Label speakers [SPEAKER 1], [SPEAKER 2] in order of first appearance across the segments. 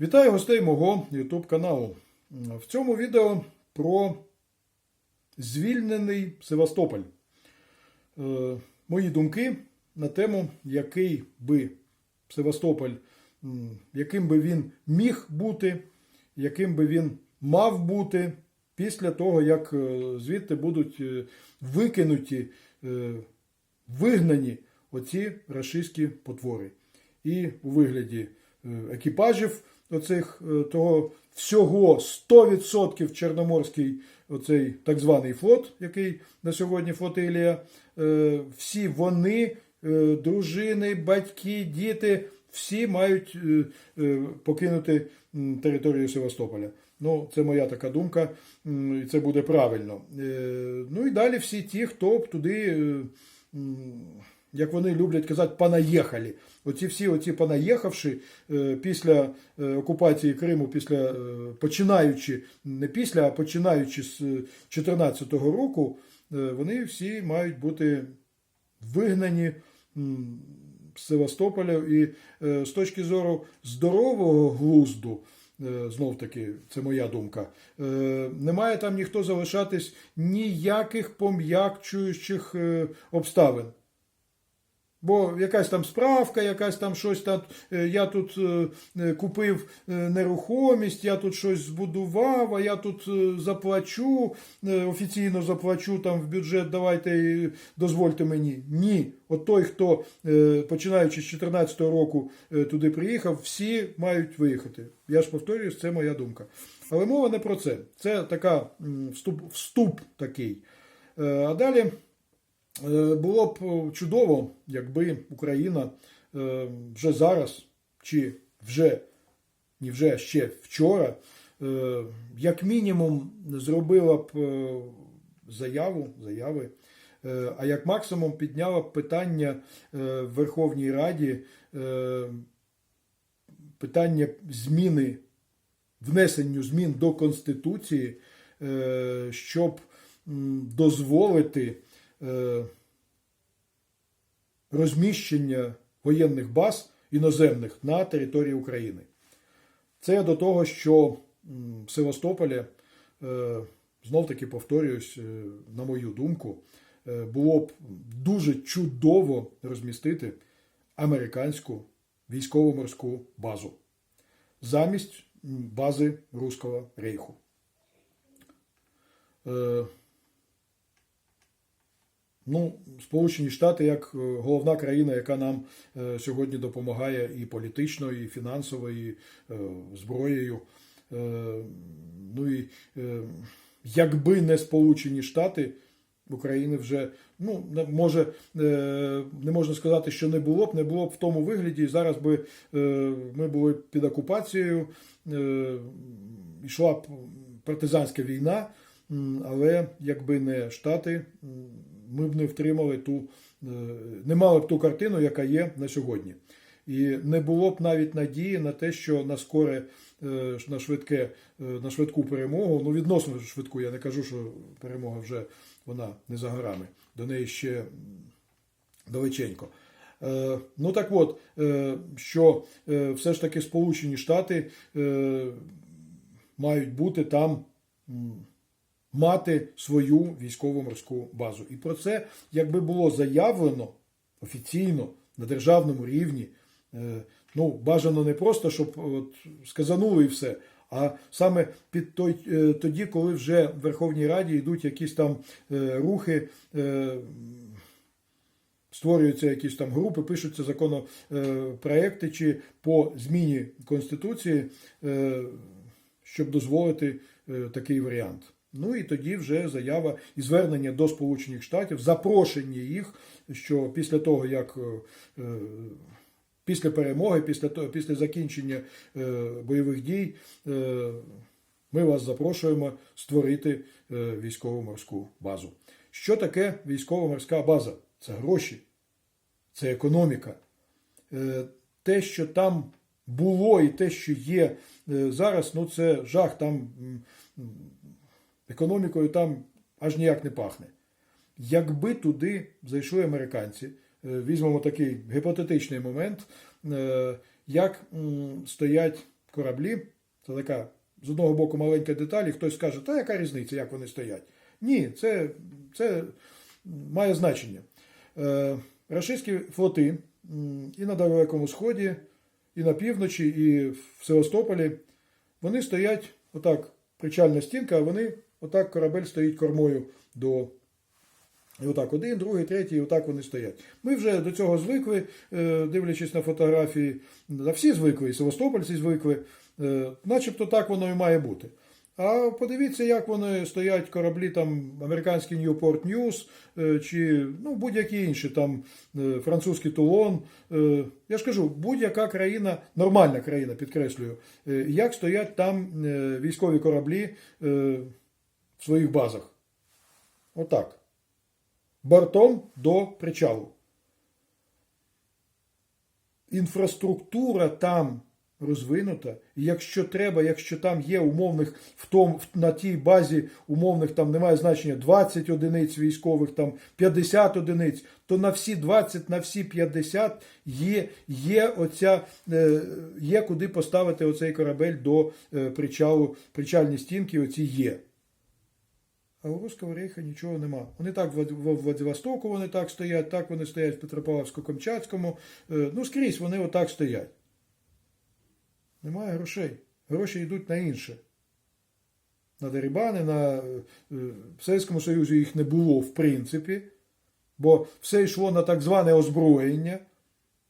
[SPEAKER 1] Вітаю гостей мого YouTube каналу. В цьому відео про звільнений Севастополь. Е, Мої думки на тему, який би Севастополь, яким би він міг бути, яким би він мав бути після того, як е, звідти будуть е, викинуті, вигнані оці рашистські потвори. І у вигляді екіпажів оцих е, того всього 100% Чорноморський оцей так званий флот, який на сьогодні флотилія, е, всі вони, е, дружини, батьки, діти, всі мають покинути територію Севастополя. Ну, це моя така думка, і це буде правильно. Ну і далі всі ті, хто б туди. Як вони люблять казати, понаїхали. Оці всі оці понаїхавши е, після е, окупації Криму, після е, починаючи не після, а починаючи з 2014 року, вони всі мають бути вигнані з Севастополя. І з точки зору здорового глузду, знов таки, це моя думка, не має там ніхто залишатись ніяких пом'якчуючих обставин. Бо якась там справка, якась там щось там, е, я тут е, е, купив нерухомість, я тут щось збудував, а я тут заплачу, офіційно заплачу там в бюджет, давайте дозвольте мені. Ні. От той, хто починаючи з 2014 року туди приїхав, всі мають виїхати. Я ж повторюю, це моя думка. Але мова не про це. Це така вступ, вступ такий. А далі. Е, Було б чудово, якби Україна е, вже зараз, чи вже, не вже ще вчора, е, як мінімум зробила б е, заяву, заяви, е, а як максимум підняла б питання е, в Верховній Раді, е, питання зміни, внесенню змін до Конституції, е, щоб дозволити е, розміщення воєнних баз іноземних на території України. Це до того, що в Севастополі, е, знов таки повторююсь, е, на мою думку, е, було б дуже чудово розмістити американську військово-морську базу замість бази Руського рейху. Ну, Сполучені Штати як е, головна країна, яка нам е, сьогодні допомагає і політично, і фінансово, і е, зброєю. Ну і якби не Сполучені Штати, України вже ну може не можна сказати, що не було б, не було б в тому вигляді. І зараз би ми були під окупацією, йшла б партизанська війна. Але якби не Штати, ми б не втримали ту, е, не мали б ту картину, яка є на сьогодні. І не було б навіть надії на те, що на скоре, на швидке, е, на швидку перемогу, ну відносно швидку, я не кажу, що перемога вже вона не за горами. До неї ще далеченько. Е, Ну так от, що все ж таки Сполучені Штати мають бути там мати свою військово-морську базу. І про це, якби було заявлено офіційно на державному рівні, е, ну, бажано не просто, щоб от сказанули і все. А саме під той, е, тоді, коли вже в Верховній Раді йдуть якісь там е, рухи, е, створюються якісь там групи, пишуться законопроекти чи по зміні Конституції, е, щоб дозволити е, такий варіант. Ну і тоді вже заява і звернення до Сполучених Штатів, запрошення їх, що після того, як е, е, після перемоги, після того, після закінчення е, бойових дій, ми вас запрошуємо створити військово-морську базу. Що таке військово-морська база? Це гроші, це економіка. Те, що там було, і те, що є зараз, ну це жах. Там економікою там аж ніяк не пахне. Якби туди зайшли американці, е, візьмемо такий гіпотетичний момент, е, як стоять кораблі. Це така з одного боку маленька деталь, і хтось скаже, та яка різниця, як вони стоять. Ні, це, це має значення. Е, рашистські флоти і на Далекому Сході, і на півночі, і в Севастополі, вони стоять отак, причальна стінка, а вони отак корабель стоїть кормою до. І отак один, другий, третій, і отак вони стоять. Ми вже до цього звикли, е, дивлячись на фотографії, всі звикли, і Севастопольці звикли, е, начебто так воно і має бути. А подивіться, як вони стоять кораблі, там американський Newport News е, чи ну, будь-які інші, там французький Тулон. Я ж кажу, будь-яка країна, нормальна країна, підкреслюю, як стоять там військові кораблі в своїх базах. Отак. Бортом до причалу. Інфраструктура там розвинута. І якщо треба, якщо там є умовних в том, на тій базі умовних там немає значення 20 одиниць військових, там 50 одиниць, то на всі 20, на всі 50 є, є, оця, е, є куди поставити оцей корабель до е, причалу, причальні стінки, оці є. А у Руського рейха нічого нема. Вони так в Владивостоку вони так стоять, так вони стоять в Петропавловську-Камчатському. Е, Ну, скрізь вони отак стоять. Немає грошей. Гроші йдуть на інше. На дерибани, на е, е, в Совєтському Союзі їх не було в принципі, бо все йшло на так зване озброєння,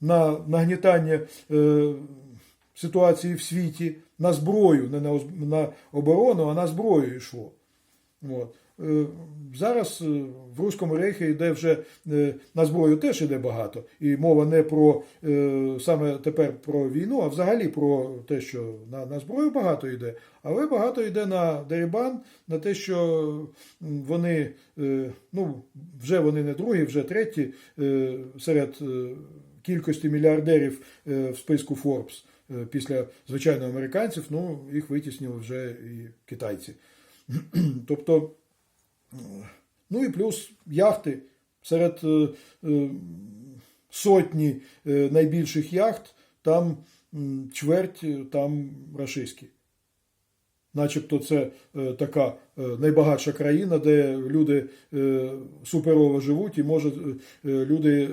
[SPEAKER 1] на нагнітання е, ситуації в світі, на зброю, не на, на оборону, а на зброю йшло. От. Е, Зараз е, в Руському рейхі йде вже е, на зброю теж йде багато. І мова не про саме тепер про війну, а взагалі про те, що на, на зброю багато йде, але багато йде на дерибан, на те, що вони, ну, вже вони не другі, вже треті серед кількості мільярдерів в списку. Е, Після звичайно американців, ну їх витіснили вже і китайці. Тобто, е, ну і плюс яхти серед е, е, сотні найбільших яхт, там чверть, там рашистські. Начебто це така найбагатша країна, де люди суперово живуть, і може люди.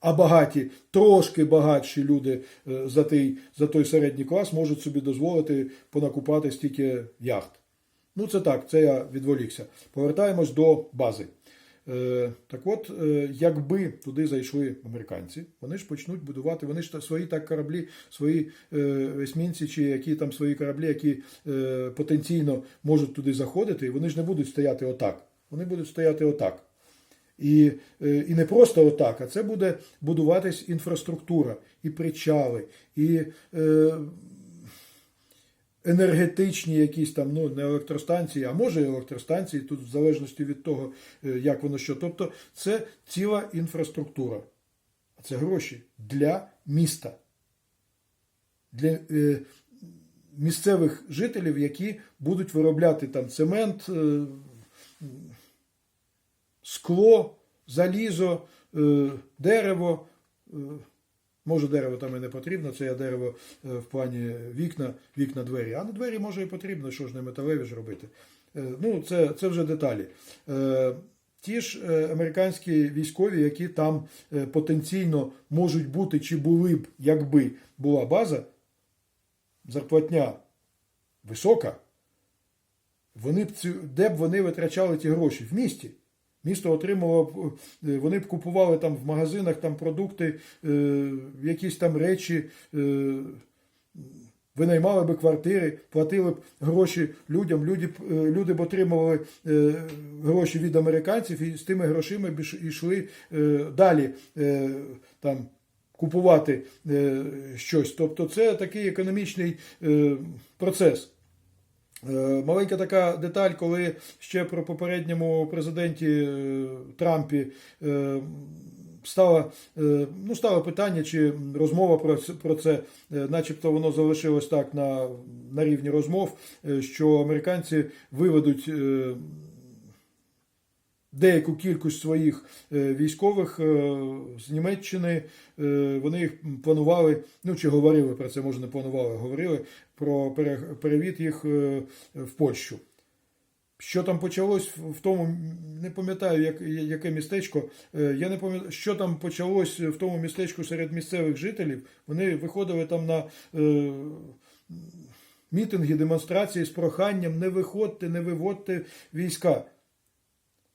[SPEAKER 1] а багаті, трошки багатші люди за той, за той середній клас можуть собі дозволити понакупати стільки яхт. Ну, це так, це я відволікся. Повертаємось до бази. Е, так от, е, якби туди зайшли американці, вони ж почнуть будувати, вони ж свої так кораблі, свої е, есмінці, чи які там свої кораблі, які е, потенційно можуть туди заходити, вони ж не будуть стояти отак. Вони будуть стояти отак. І, е, і не просто отак, а це буде будуватись інфраструктура, і причали, і е, енергетичні якісь там, ну, не електростанції, а може електростанції, тут в залежності від того, е, як воно що. Тобто це ціла інфраструктура. А це гроші для міста, для е, місцевих жителів, які будуть виробляти там цемент. е, скло, залізо, е, дерево. е, Може, дерево там і не потрібно, це я дерево е, в плані вікна, вікна двері. А на двері може і потрібно, що ж не металеві ж робити. Е, Ну, це, це вже деталі. Е, Ті ж американські військові, які там потенційно можуть бути чи були б, якби була база, зарплатня висока, вони б де б вони витрачали ті гроші? В місті. Місто отримало, б, е, вони б купували там в магазинах там продукти, е, якісь там речі, е, винаймали би квартири, платили б гроші людям, люди, е, люди б отримували е, гроші від американців і з тими грошима б йшли е, далі е, там, купувати е, щось. Тобто це такий економічний е, процес. Е, Маленька така деталь, коли ще про попередньому президенті е, Трампі е, стало, ну, стало питання чи розмова про це, про це, начебто воно залишилось так на, на рівні розмов, що американці виведуть деяку кількість своїх е, військових е, з Німеччини. е, Вони їх планували, ну чи говорили про це, може не планували, говорили про пере- перевід їх в Польщу. Що там почалось в тому, не пам'ятаю, як, яке містечко. Я не пам'ятаю, що там почалось в тому містечку серед місцевих жителів. Вони виходили там на е, мітинги, демонстрації з проханням не виходьте, не виводьте війська.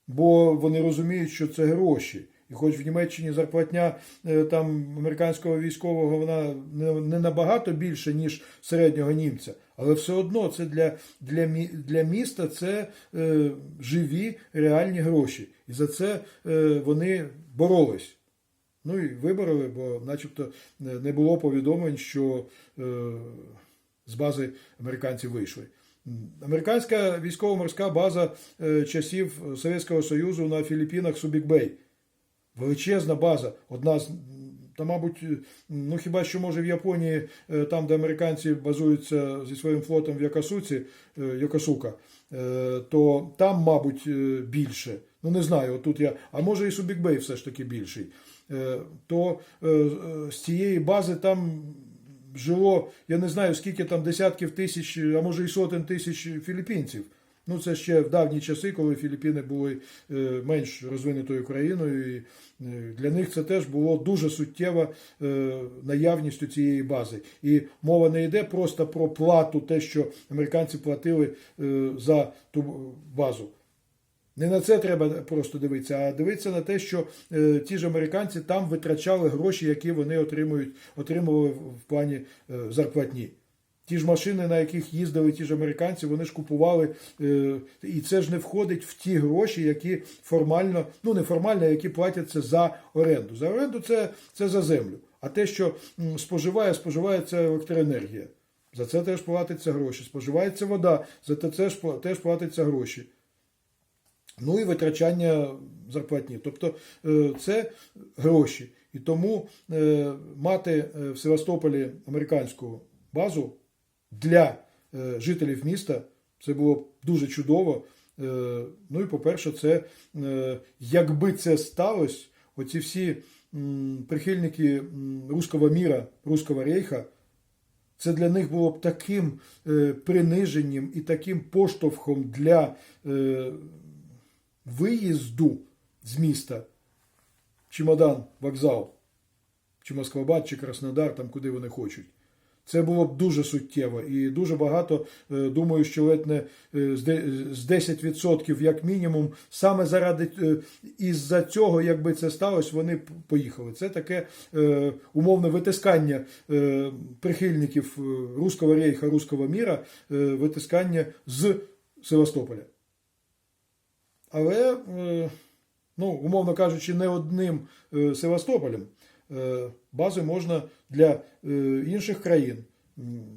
[SPEAKER 1] Бо вони розуміють, що це гроші. І хоч в Німеччині зарплатня е, там американського військового вона не, набагато більше, ніж середнього німця, але все одно це для, для, для міста це е, живі реальні гроші. І за це е, вони боролись. Ну і вибороли, бо начебто е, не було повідомлень, що е, з бази американці вийшли. Американська військово-морська база е, часів Совєтського Союзу на Філіппінах Субікбей. Величезна база, одна з. Та, мабуть, е, ну хіба що може в Японії, е, там, де американці базуються зі своїм флотом в е, е, то там, мабуть, е, більше. Ну не знаю, отут я. А може і Субікбей все ж таки більший. Е, То е, е, з цієї бази там жило, я не знаю, скільки там десятків тисяч, а може і сотень тисяч філіппінців. Ну, це ще в давні часи, коли Філіппіни були е, менш розвинутою країною, і е, для них це теж було дуже суттєва е, наявністю цієї бази. І мова не йде просто про плату, те, що американці платили за ту базу. Не на це треба просто дивитися, а дивитися на те, що е, ті ж американці там витрачали гроші, які вони отримують, отримували в плані е, зарплатні. Ті ж машини, на яких їздили ті ж американці, вони ж купували, е, і це ж не входить в ті гроші, які формально, ну не формально, які платяться за оренду. За оренду це, це за землю. А те, що м, споживає, споживається електроенергія. За це теж платиться гроші. Споживається вода, за це теж платиться гроші. Ну і витрачання зарплатні. Тобто е, це гроші. І тому е, мати е, в Севастополі американську базу для жителів міста це було б дуже чудово. Ну і по-перше, це якби це сталося, оці всі прихильники м, руського міра, руського рейха, це для них було б таким приниженням і таким поштовхом для виїзду з міста, чемодан, вокзал, чи Москвабад, чи Краснодар, там куди вони хочуть. Це було б дуже суттєво і дуже багато, е, думаю, що ледь не е, з 10% як мінімум, саме заради е, із-за цього, якби це сталося, вони б поїхали. Це таке умовне витискання прихильників руського рейха, руського міра, витискання з Севастополя. Але, е, ну, умовно кажучи, не одним е, Севастополем е, бази можна для інших країн,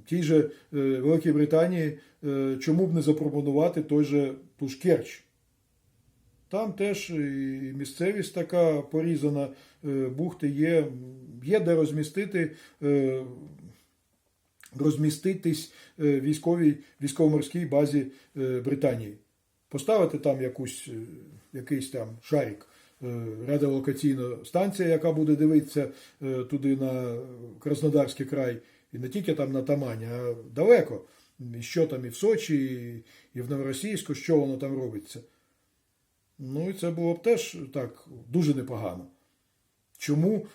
[SPEAKER 1] тій же Великій Британії, чому б не запропонувати той же ту ж Керч. Там теж і місцевість така порізана, бухти є, є де розмістити, розміститись військовій, військово-морській базі Британії. Поставити там якусь, е, якийсь там шарик, е, радіолокаційна станція, яка буде дивитися е, туди на Краснодарський край, і не тільки там на Тамані, а далеко. І що там і в Сочі, і, в Новоросійську, що воно там робиться. Ну і це було б теж так дуже непогано. Чому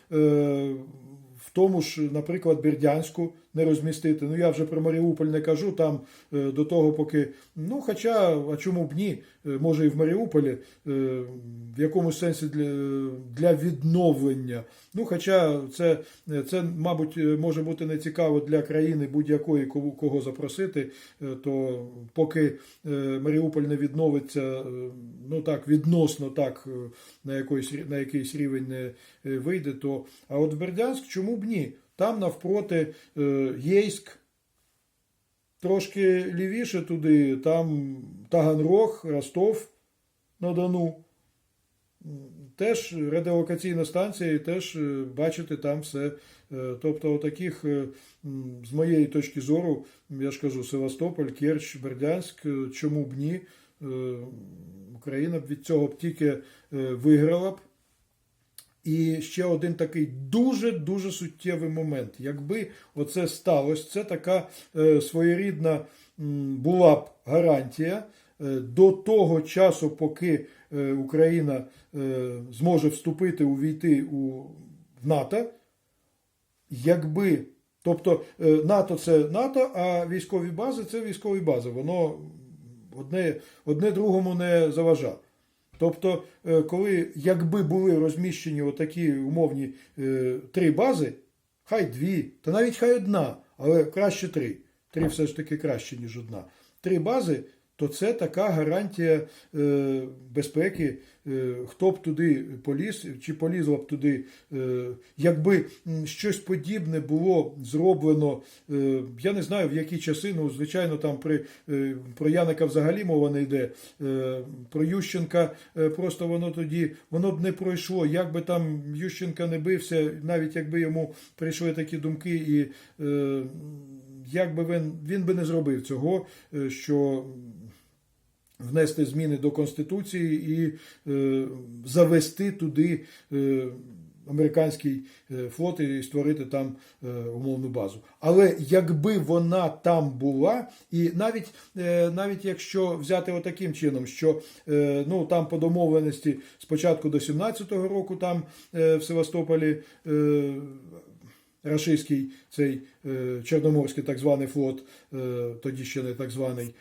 [SPEAKER 1] в тому ж, наприклад, Бердянську не розмістити? Ну я вже про Маріуполь не кажу, там е, до того поки. Ну, хоча, а чому б ні? Е, може і в Маріуполі е, в якомусь сенсі для, для відновлення. Ну, хоча це, це, мабуть, може бути не цікаво для країни будь-якої, кого, запросити, то поки Маріуполь не відновиться, ну так, відносно так, на, якийсь, на якийсь рівень не вийде, то. А от Бердянськ чому б ні? Там навпроти е, Єйськ, трошки лівіше туди, там Таганрог, Ростов на Дону. Теж радіолокаційна станція, і теж е, бачите там все. Е, Тобто, таких, з моєї точки зору, я ж кажу, Севастополь, Керч, Бердянськ, чому б ні? Україна б від цього б тільки виграла б. І ще один такий дуже-дуже суттєвий момент. Якби оце сталося, це така е, своєрідна була б гарантія е, до того часу, поки е, Україна е, зможе вступити, увійти у в НАТО. Якби, тобто е, НАТО це НАТО, а військові бази це військові бази. Воно одне, одне другому не заважає. Тобто, е, коли якби були розміщені отакі умовні е, три бази, хай дві, та навіть хай одна, але краще три. Три все ж таки краще, ніж одна. Три бази, то це така гарантія е, безпеки. Е, хто б туди поліз, чи полізла б туди, е, якби щось подібне було зроблено, я не знаю в які часи, ну звичайно, там при про Яника взагалі мова не йде. Про Ющенка просто воно тоді воно б не пройшло. Як би там Ющенка не бився, навіть якби йому прийшли такі думки, і як би він, він би не зробив цього, що внести зміни до Конституції і е, завести туди е, американський е, флот і створити там е, умовну базу. Але якби вона там була, і навіть, е, навіть якщо взяти отаким чином, що ну, там по домовленості спочатку до 17-го року там в Севастополі. Рашистський цей Чорноморський так званий флот, тоді ще не так званий.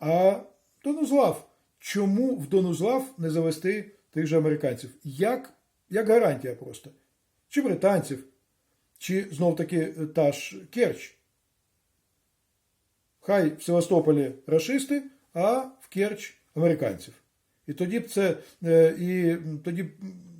[SPEAKER 1] А Донузлав. Чому в Донузлав не завести тих же американців? Як, як гарантія просто? Чи британців, чи знов таки та ж Керч? Хай в Севастополі рашисти, а в Керч американців. І тоді б це е, і тоді б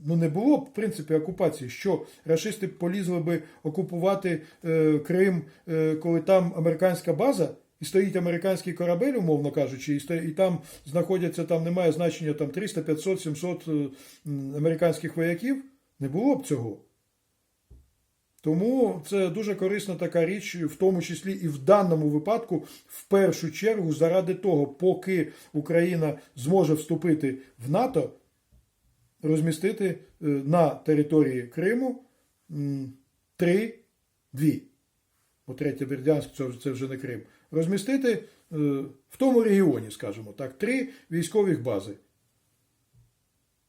[SPEAKER 1] ну не було б в принципі окупації, що рашисти б полізли би окупувати е, Крим, е, коли там американська база, і стоїть американський корабель, умовно кажучи, і, сто- і там знаходяться, там немає значення там 300, 500, 700 е, американських вояків, не було б цього. Тому це дуже корисна така річ, в тому числі і в даному випадку, в першу чергу, заради того, поки Україна зможе вступити в НАТО, розмістити е, на території Криму три, дві. Бо третє Бердянськ це вже не Крим. Розмістити е, в тому регіоні, скажімо так, три військових бази.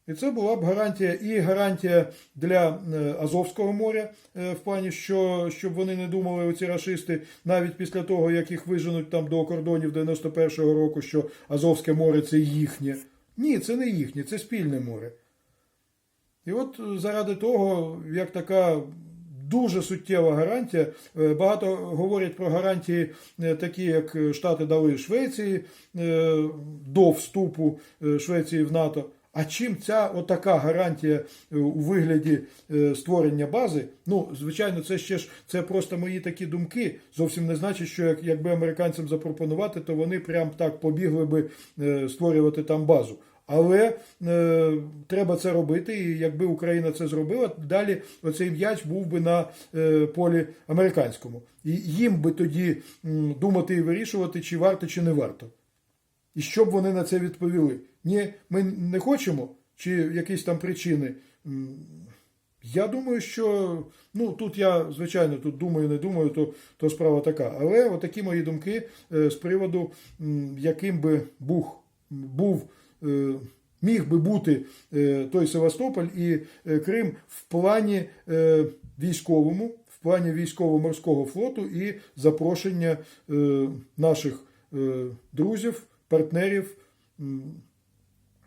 [SPEAKER 1] І це була б гарантія і гарантія для е, Азовського моря, е, в плані, що щоб вони не думали, оці рашисти, навіть після того, як їх виженуть там до кордонів 91-го року, що Азовське море це їхнє. Ні, це не їхнє, це спільне море. І от заради того, як така дуже суттєва гарантія, е, багато говорять про гарантії, е, такі, як Штати дали Швеції е, до вступу е, Швеції в НАТО. А чим ця отака гарантія е, у вигляді е, створення бази? Ну, звичайно, це ще ж це просто мої такі думки. Зовсім не значить, що як, якби американцям запропонувати, то вони прям так побігли би е, створювати там базу. Але е, треба це робити, і якби Україна це зробила, далі оцей м'яч був би на е, полі американському. І їм би тоді м, думати і вирішувати, чи варто, чи не варто. І що б вони на це відповіли? Ні, ми не хочемо, чи якісь там причини. Я думаю, що ну тут я, звичайно, тут думаю, не думаю, то, то справа така. Але отакі мої думки е, з приводу, яким би був, був міг би бути е, той Севастополь і е, Крим в плані е, військовому, в плані військово-морського флоту і запрошення е, наших е, друзів, партнерів,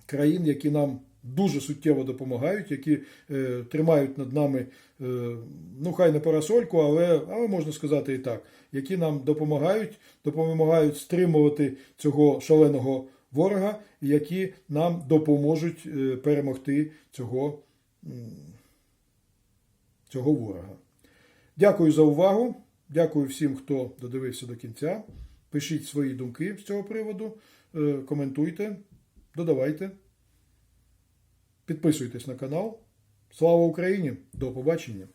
[SPEAKER 1] країн, які нам дуже суттєво допомагають, які е, тримають над нами, е, ну хай не парасольку, але, але можна сказати і так, які нам допомагають, допомагають стримувати цього шаленого ворога, які нам допоможуть е, перемогти цього, цього ворога. Дякую за увагу. Дякую всім, хто додивився до кінця. Пишіть свої думки з цього приводу, е, коментуйте, додавайте. Підписуйтесь на канал. Слава Україні! До побачення!